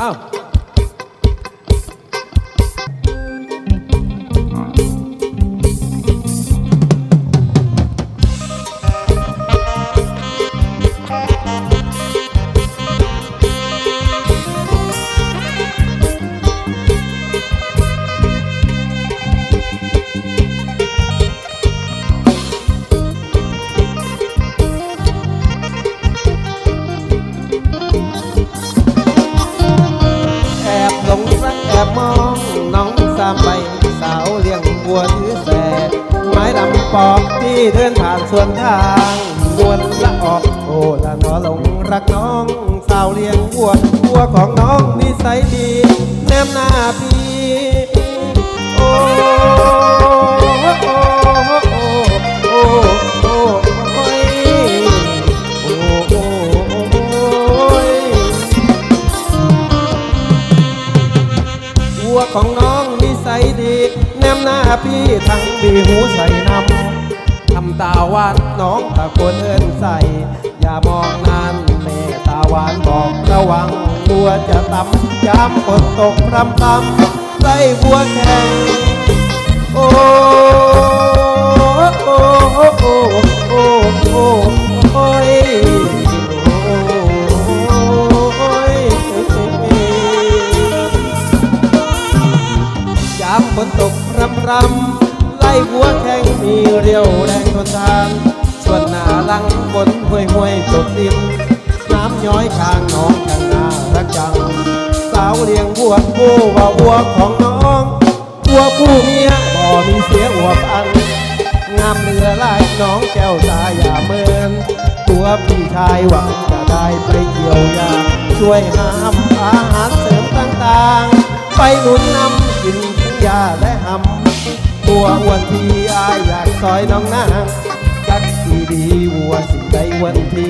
อ้ วถือแสไม้ลำปอกที่เดินผ่านสวนทางดวนละออกโอ้ละนอหลงรักน้อง สาวเลี้ยงวัววัวของน้องนิสัยดี แนมหน้าพี่ วัวของน้องนิสัยดีแนมหน้าพี่ทั้งบีหูใส่น้ำทำตาหวานน้องตะโกนเอินใส่ อย่ามองนานแม่ตาหวานบอกระวังวัวจะตำยามฝนตกพรำตำใส่วัวแข่งโอ้ นตกรำรำไล่หัวแข้งมีเรียวแรงทนทานส่วนหน้าหลังบนห้วยห้วยจบดินน้ำย้อยข้างน้องข้างหน้ารักจัง สาวเลี้ยงวัวผู้ว่าวัวของน้องวัวผู้เมียบ่มีเสียอวบอันงามเหลือลายน้องแก้วตาอย่าเมินตัวพี่ชายหวังจะได้ไปเกี่ยวยาช่วยหามอาหารเสริมต่างๆ ไปหนุนนำกินทั้งยา และหำตัวอ้วนทีอายอยากซอยน้องนางจักสีดีวัวสิ่งใดวันที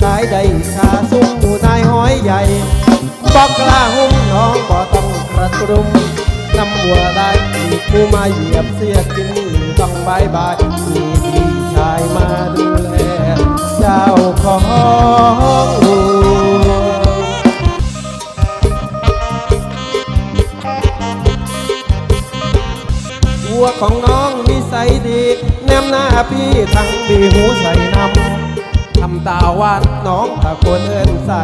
ขายได้ชาซุ้มหูนายห้อยใหญ่บอกกล้าหุ้มน้องบ่ต้องกระตุมน้ำวัวได้มีผู้มาเหยียบเสียกินต้องบายบาย วัวของน้องนิสัยดี แนมหน้าพี่ทั้งบีหูใส่น้ำทำตาหวานน้องตะโกนเอินใส่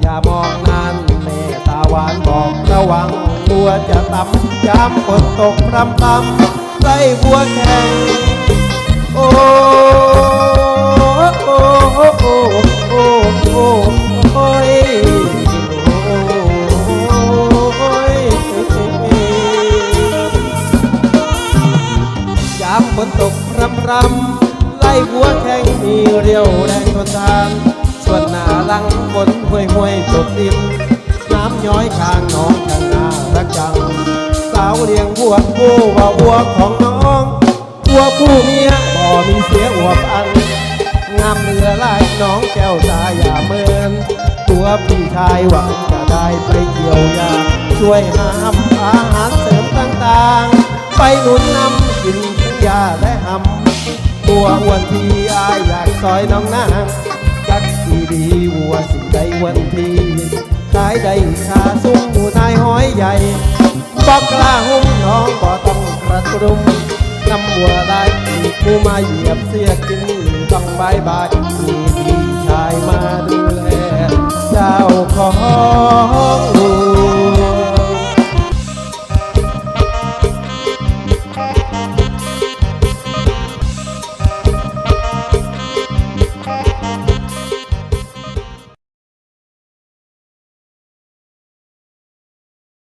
อย่ามองนานแม่ตาหวานบอกระวังบัวจะตำยามฝนตกพรำตำไล่บัวแข่งโอ้ รำรำไล่หัวแข้งมีเรียวแรงทนทานส่วนหน้าหลังบนห้วยห้วยจบดินน้ำย้อยข้างน้องข้างหน้ารักจัง สาวเลี้ยงวัวผู้ว่าวัวของน้องวัวผู้เมียบ่มีเสียอวบอันงามเหลือหลายน้องแก้วตาอย่าเมิน ตัวพี่ชายหวังจะได้ไปเกี่ยวยาช่วยหามอาหารเสริมต่างๆ ไปหนุนนำกินทั้งยาและหำ วัวอ้วนทีอายอยากซอยน้องนางจักสีดีวัวสิได้วันทีขายได้ขาสุ้มหมูนายหอยใหญ่บอกกล้าหุ้มน้องบ่ต้องกระตุ้มนำวัวลายผู้มาเหยียบเสียกินต้องบายบายมีพี่ชายมาดูแลเจ้าของ